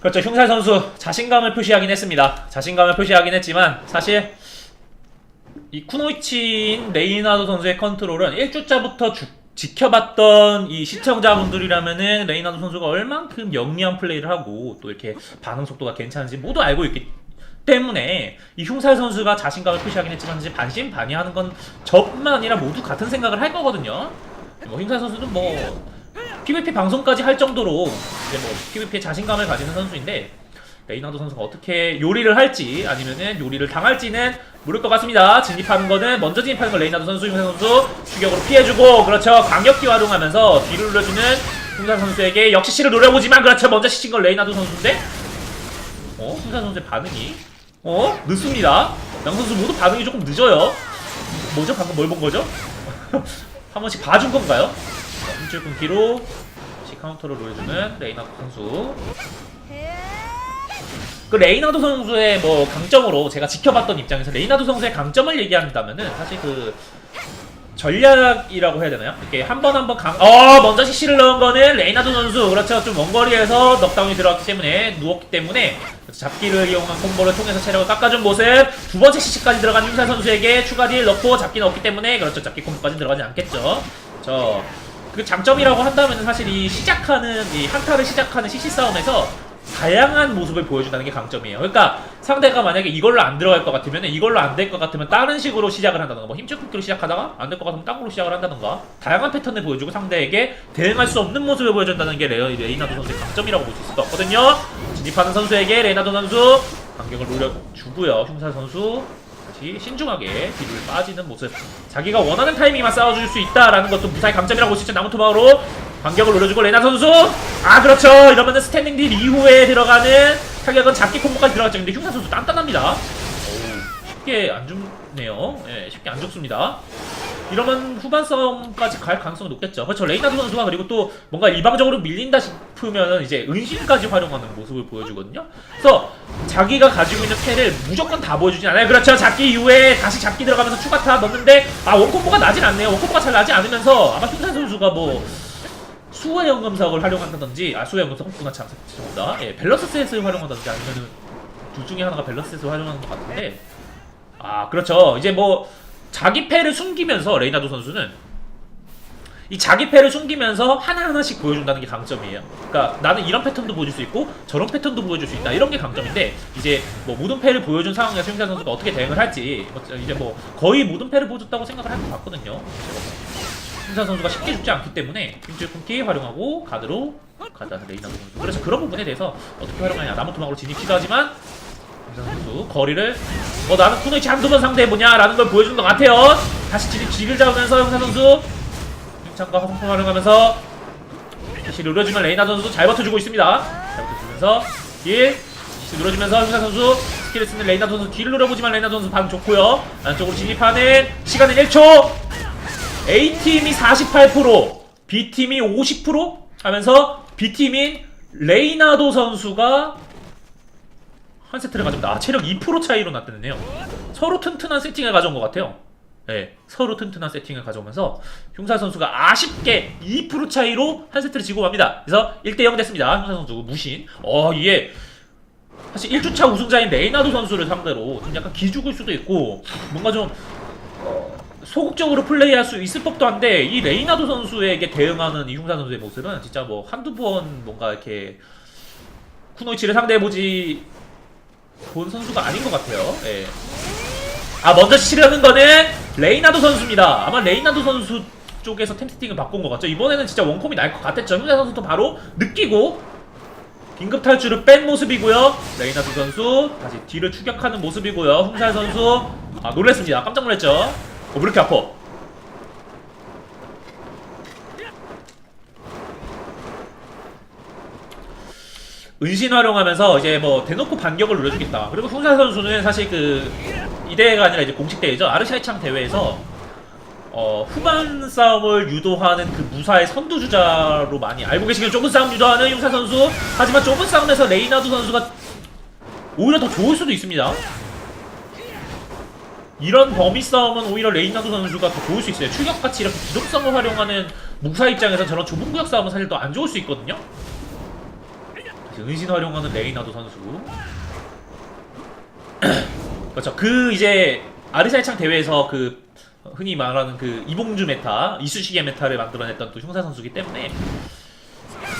그렇죠. 흉살 선수 자신감을 표시하긴 했습니다. 자신감을 표시하긴 했지만 사실 이 쿠노이치인 레이나도 선수의 컨트롤은 1주차부터 지켜봤던 이 시청자분들이라면은 레이나도 선수가 얼만큼 영리한 플레이를 하고 또 이렇게 반응 속도가 괜찮은지 모두 알고 있기 때문에 이 흉살 선수가 자신감을 표시하긴 했지만 이제 반신반의하는 건 저뿐만 아니라 모두 같은 생각을 할 거거든요. 뭐 흉살 선수는 뭐 PVP 방송까지 할 정도로 이제 뭐 PVP에 자신감을 가지는 선수인데 레이나도 선수가 어떻게 요리를 할지 아니면은 요리를 당할지는 모를 것 같습니다. 진입하는 거는 먼저 진입하는 건 레이나도 선수, 흉사 선수 추격으로 피해주고 그렇죠. 강력기 활용하면서 뒤를 눌러주는 흉사 선수에게 역시 C를 노려보지만 그렇죠. 먼저 시킨 건 레이나도 선수인데 어? 흉사 선수의 반응이 어? 늦습니다. 양 선수 모두 반응이 조금 늦어요. 뭐죠? 방금 뭘 본 거죠? 한 번씩 봐준 건가요? 자, 힘줄 끊기로 다시 카운터를 노려주는 레이나도 선수. 그 레이나도 선수의 뭐 강점으로 제가 지켜봤던 입장에서 레이나도 선수의 강점을 얘기한다면은 사실 그 전략이라고 해야 되나요? 이렇게 한 번 한 번 강, 어 먼저 CC를 넣은 거는 레이나도 선수. 그렇죠. 좀 원거리에서 넉다운이 들어갔기 때문에 누웠기 때문에 잡기를 이용한 콤보를 통해서 체력을 깎아준 모습. 두 번째 CC까지 들어간 윤사 선수에게 추가 딜 넣고 잡기 넣었기 때문에 그렇죠. 잡기 콤보까지 들어가지 않겠죠. 저 그 장점이라고 한다면 사실 이 시작하는 이 한타를 시작하는 CC 싸움에서 다양한 모습을 보여준다는 게 강점이에요. 그러니까 상대가 만약에 이걸로 안 들어갈 것 같으면 이걸로 안 될 것 같으면 다른 식으로 시작을 한다던가 뭐 힘줄 끊기로 시작하다가 안 될 것 같으면 딴 걸로 시작을 한다던가 다양한 패턴을 보여주고 상대에게 대응할 수 없는 모습을 보여준다는 게 레, 레이나도 선수의 강점이라고 볼 수 있을 것 같거든요. 진입하는 선수에게 레이나도 선수 간격을 노려주고요. 흉사 선수 다시 신중하게 뒤를 빠지는 모습. 자기가 원하는 타이밍만 싸워줄 수 있다라는 것도 무사히 강점이라고 볼 수 있죠. 나무 토막으로 간격을 노려주고 레나 선수. 아 그렇죠. 이러면은 스탠딩 딜 이후에 들어가는 타격은 잡기 콤보까지 들어갔죠 근데 흉사 선수 단단합니다. 쉽게 안 죽네요. 예 쉽게 안 죽습니다 이러면 후반 싸움까지 갈 가능성이 높겠죠. 그렇죠. 레이나도 선수가 그리고 또 뭔가 일방적으로 밀린다 싶으면 이제 은신까지 활용하는 모습을 보여주거든요. 그래서 자기가 가지고 있는 패를 무조건 다 보여주진 않아요. 그렇죠. 잡기 이후에 다시 잡기 들어가면서 추가 타 넣는데 아 원콤보가 나진 않네요. 원콤보가 잘 나지 않으면서 아마 흉사 선수가 뭐 수화 연금석을 활용한다든지 아 수화 연금석 헛구나 참 죄송합니다. 예, 밸런스 셋을 활용한다든지 아니면은 둘 중에 하나가 밸런스 셋을 활용하는 것 같은데. 아 그렇죠. 이제 뭐 자기 패를 숨기면서 레이나도 선수는 이 자기 패를 숨기면서 하나하나씩 보여준다는 게 강점이에요. 그러니까 나는 이런 패턴도 보여줄 수 있고 저런 패턴도 보여줄 수 있다. 이런 게 강점인데 이제 뭐 모든 패를 보여준 상황에서 흉사 선수가 어떻게 대응을 할지 뭐 이제 뭐 거의 모든 패를 보여줬다고 생각을 할 것 같거든요. 흉사 선수가 쉽게 죽지 않기 때문에 힘줄 끊기 활용하고 가드로 가드 레이나 선수 그래서 그런 부분에 대해서 어떻게 활용하냐 나무 토막으로 진입 시도하지만 흉사 선수 거리를 어 나는 쿠노이치 한두 번 상대해보냐? 라는 걸 보여준 것 같아요. 다시 진입 쥐를 잡으면서 흉사 선수. 힘창과 화성품 활용하면서 다시 누려주면 레이나 선수 잘 버텨주고 있습니다. 잘 버텨주면서 길 다시 누려주면서 흉사 선수 스킬을 쓰는 레이나 선수 뒤를 노려보지만 레이나 선수 반응 좋고요. 안쪽으로 진입하는 시간은 1초. A팀이 48%, B팀이 50% 하면서 B팀인 레이나도 선수가 한 세트를 가져옵니다. 아, 체력 2% 차이로 났다네요. 서로 튼튼한 세팅을 가져온 것 같아요. 네, 서로 튼튼한 세팅을 가져오면서 흉사 선수가 아쉽게 2% 차이로 한 세트를 지고 갑니다. 그래서 1대0 됐습니다. 흉사 선수 무신. 어, 이게 사실 1주차 우승자인 레이나도 선수를 상대로 좀 약간 기죽을 수도 있고 뭔가 좀 소극적으로 플레이할 수 있을 법도 한데 이 레이나도 선수에게 대응하는 이흉사 선수의 모습은 진짜 뭐 한두 번 뭔가 이렇게 쿠노이치를 상대해보지 본 선수가 아닌 것 같아요. 예. 아 먼저 치려는 거는 레이나도 선수입니다. 아마 레이나도 선수 쪽에서 템스팅을 바꾼 것 같죠. 이번에는 진짜 원콤이 날 것 같았죠. 흉사 선수도 바로 느끼고 긴급 탈출을 뺀 모습이고요. 레이나도 선수 다시 뒤를 추격하는 모습이고요. 흉살 선수 아 놀랬습니다. 깜짝 놀랐죠. 어, 왜 이렇게 아파? 은신 활용하면서 이제 뭐 대놓고 반격을 눌러주겠다. 그리고 흉사 선수는 사실 그 이대가 아니라 이제 공식 대회죠. 아르샤이창 대회에서 어, 후반 싸움을 유도하는 그 무사의 선두주자로 많이 알고 계시긴 좁은 싸움 유도하는 흉사 선수. 하지만 좁은 싸움에서 레이나드 선수가 오히려 더 좋을 수도 있습니다. 이런 범위 싸움은 오히려 레이나도 선수가 더 좋을 수 있어요. 출격같이 이렇게 기동성을 활용하는 무사 입장에서 저런 좁은 구역 싸움은 사실 더 안 좋을 수 있거든요. 은신 활용하는 레이나도 선수. 그렇죠. 그 이제 아르사이창 대회에서 그 흔히 말하는 그 이봉주 메타, 이쑤시개 메타를 만들어냈던 또 흉사 선수기 때문에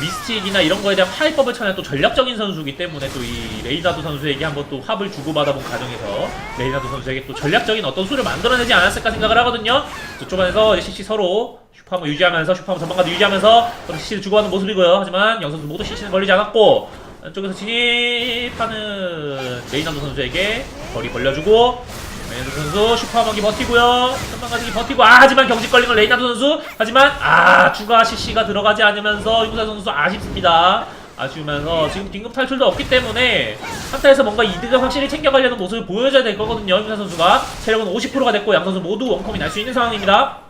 미스틱이나 이런 거에 대한 파이법을 찾는 또 전략적인 선수기 때문에 또 이 레이나도 선수에게 한번 또 합을 주고받아본 과정에서 레이나도 선수에게 또 전략적인 어떤 수를 만들어내지 않았을까 생각을 하거든요. 또 초반에서 CC 서로 슈퍼 한번 유지하면서 슈퍼 한번 전방까지 유지하면서 CC를 주고받는 모습이고요. 하지만 양 선수 모두 CC는 걸리지 않았고 안쪽에서 진입하는 레이나도 선수에게 거리 벌려주고 레이나도 선수 슈퍼 한번기 버티고요. 전방 가지기 버티고 아 하지만 경직 걸린 건 레이나도 선수 하지만 아 추가 CC가 들어가지 않으면서 융사 선수 아쉽습니다. 아쉬우면서 지금 긴급 탈출도 없기 때문에 한타에서 뭔가 이득을 확실히 챙겨가려는 모습을 보여줘야 될 거거든요. 융사 선수가 체력은 50%가 됐고 양 선수 모두 원컴이 날 수 있는 상황입니다.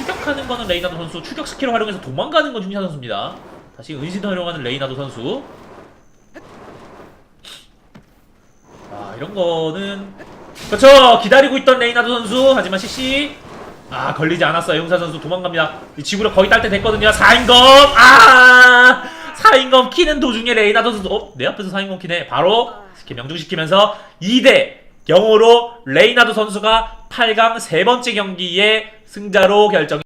자, 추격하는 거는 레이나도 선수, 추격 스킬을 활용해서 도망가는 건 융사 선수입니다. 다시 은신을 활용하는 레이나도 선수. 아 이런 거는 그렇죠. 기다리고 있던 레이나도 선수. 하지만 CC. 아 걸리지 않았어요. 용사 선수 도망갑니다. 이 지구력 거의 딸 때 됐거든요. 4인검. 아 4인검 키는 도중에 레이나도 선수. 어? 내 앞에서 4인검 키네. 바로 스킬 명중시키면서 2대 0으로 레이나도 선수가 8강 세 번째 경기의 승자로 결정